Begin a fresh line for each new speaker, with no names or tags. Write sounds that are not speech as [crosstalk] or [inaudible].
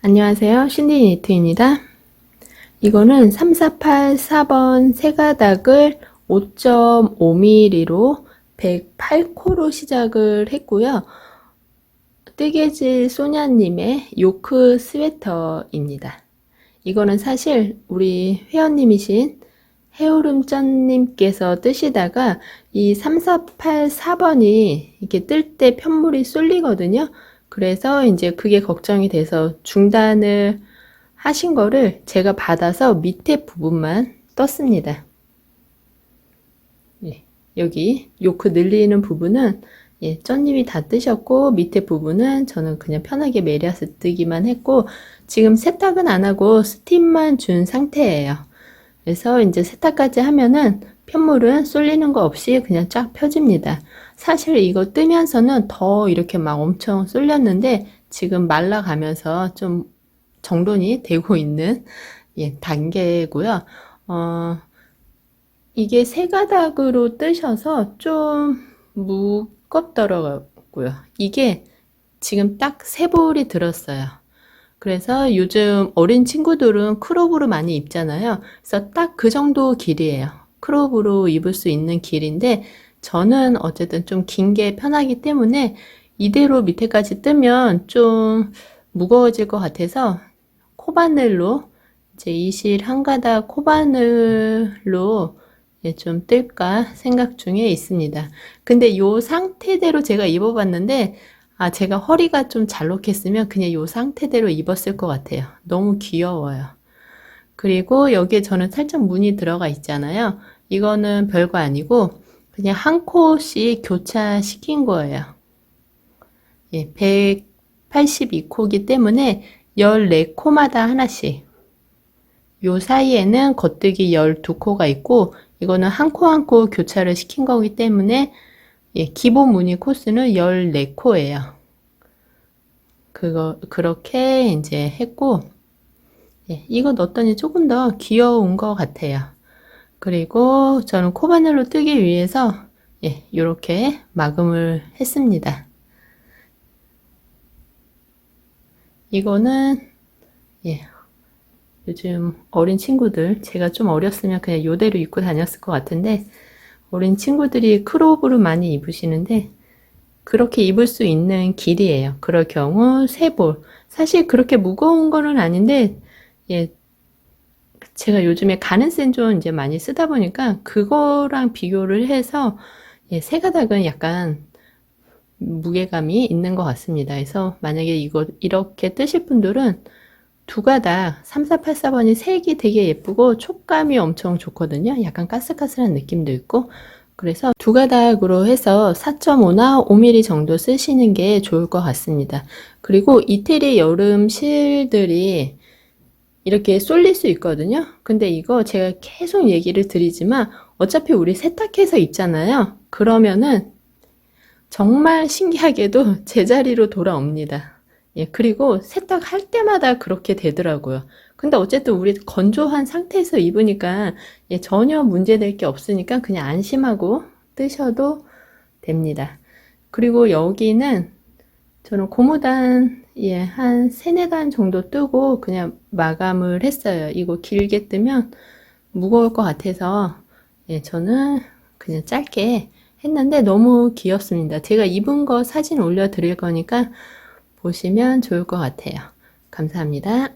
안녕하세요. 신디 니트입니다. 이거는 3484번 세 가닥을 5.5mm로 108코로 시작을 했고요. 뜨개질 소냐님의 요크 스웨터입니다. 이거는 사실 우리 회원님이신 해오름전님께서 뜨시다가 이 3484번이 이렇게 뜰 때 편물이 쏠리거든요. 그래서 이제 그게 걱정이 돼서 중단을 하신 거를 제가 받아서 밑에 부분만 떴습니다. 예, 여기 요크 늘리는 부분은 예, 쩐님이 다 뜨셨고 밑에 부분은 저는 그냥 편하게 메리아스 뜨기만 했고 지금 세탁은 안 하고 스팀만 준 상태예요. 그래서 이제 세탁까지 하면은 편물은 쏠리는 거 없이 그냥 쫙 펴집니다. 사실 이거 뜨면서는 더 이렇게 막 엄청 쏠렸는데 지금 말라가면서 좀 정돈이 [laughs] 되고 있는 예, 단계고요. 어, 이게 세 가닥으로 뜨셔서 좀 무겁더라고요. 이게 지금 딱 세 볼이 들었어요. 그래서 요즘 어린 친구들은 크롭으로 많이 입잖아요. 그래서 딱 그 정도 길이에요. 크롭으로 입을 수 있는 길인데 저는 어쨌든 좀 긴 게 편하기 때문에 이대로 밑에까지 뜨면 좀 무거워질 것 같아서 코바늘로 이제 이 실 한 가닥 코바늘로 예, 좀 뜰까 생각 중에 있습니다. 근데 요 상태대로 제가 입어봤는데 아, 제가 허리가 좀 잘록했으면 그냥 요 상태대로 입었을 것 같아요. 너무 귀여워요. 그리고 여기에 저는 살짝 무늬 들어가 있잖아요. 이거는 별거 아니고 그냥 한 코씩 교차시킨 거예요. 예, 182코기 때문에 14코마다 하나씩. 요 사이에는 겉뜨기 12코가 있고 이거는 한 코 한 코 교차를 시킨 거기 때문에 예, 기본 무늬 코스는 14코예요. 그거 그렇게 이제 했고 예, 이거 넣었더니 조금 더 귀여운 것 같아요. 그리고 저는 코바늘로 뜨기 위해서 예, 이렇게 마감을 했습니다. 이거는 예, 요즘 어린 친구들 제가 좀 어렸으면 그냥 요대로 입고 다녔을 것 같은데 어린 친구들이 크롭으로 많이 입으시는데 그렇게 입을 수 있는 길이에요. 그럴 경우 세 볼. 사실 그렇게 무거운 거는 아닌데 예, 제가 요즘에 가는 센존 이제 많이 쓰다 보니까 그거랑 비교를 해서 예, 세 가닥은 약간 무게감이 있는 것 같습니다. 그래서 만약에 이거 이렇게 뜨실 분들은 두 가닥 3484번이 색이 되게 예쁘고 촉감이 엄청 좋거든요. 약간 까슬까슬한 느낌도 있고 그래서 두 가닥으로 해서 4.5나 5mm 정도 쓰시는 게 좋을 것 같습니다. 그리고 이태리 여름 실들이 이렇게 쏠릴 수 있거든요. 근데 이거 제가 계속 얘기를 드리지만 어차피 우리 세탁해서 입잖아요. 그러면은 정말 신기하게도 [laughs] 제자리로 돌아옵니다. 예, 그리고 세탁할 때마다 그렇게 되더라고요. 근데 어쨌든 우리 건조한 상태에서 입으니까 예, 전혀 문제될 게 없으니까 그냥 안심하고 뜨셔도 됩니다. 그리고 여기는 저는 고무단 예, 한 세네 단 정도 뜨고 그냥 마감을 했어요. 이거 길게 뜨면 무거울 것 같아서 예, 저는 그냥 짧게 했는데 너무 귀엽습니다. 제가 입은 거 사진 올려 드릴 거니까 보시면 좋을 것 같아요. 감사합니다.